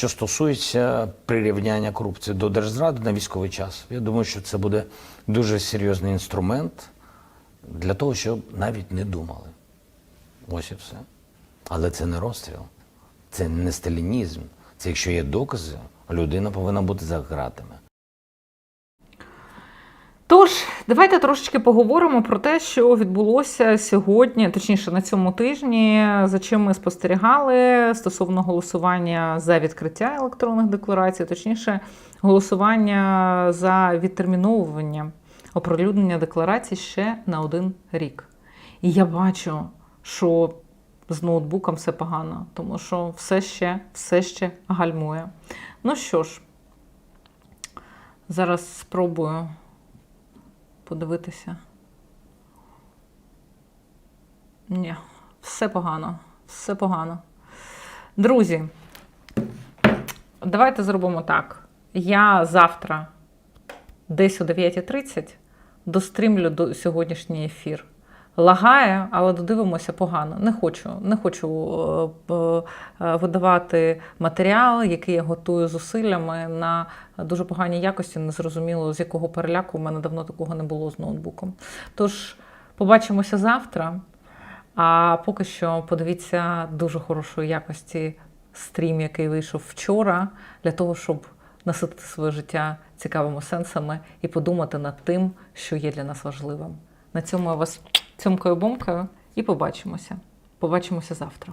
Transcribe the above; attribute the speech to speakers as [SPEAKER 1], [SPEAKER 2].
[SPEAKER 1] що стосується прирівняння корупції до держзради на військовий час, я думаю, що це буде дуже серйозний інструмент для того, щоб навіть не думали. Ось і все. Але це не розстріл, це не сталінізм. Це якщо є докази, людина повинна бути за ґратами.
[SPEAKER 2] Тож, давайте трошечки поговоримо про те, що відбулося сьогодні, точніше на цьому тижні, за чим ми спостерігали стосовно голосування за відкриття електронних декларацій, точніше, голосування за відтерміновування оприлюднення декларацій ще на один рік. І я бачу, що з ноутбуком все погано, тому що все ще, все ще гальмує. Ну що ж, зараз спробую подивитися. Ні, все погано, все погано. Друзі, давайте зробимо так. Я завтра, десь о 9.30, дострімлю до сьогоднішній ефір. Лагає, але додивимося погано. Не хочу, не хочу е, е, видавати матеріал, який я готую зусиллями на дуже поганій якості, незрозуміло з якого переляку. У мене давно такого не було з ноутбуком. Тож побачимося завтра. А поки що подивіться дуже хорошої якості стрім, який вийшов вчора, для того, щоб наситити своє життя цікавими сенсами і подумати над тим, що є для нас важливим. На цьому я вас цьомкою бомкою і побачимося. Побачимося завтра.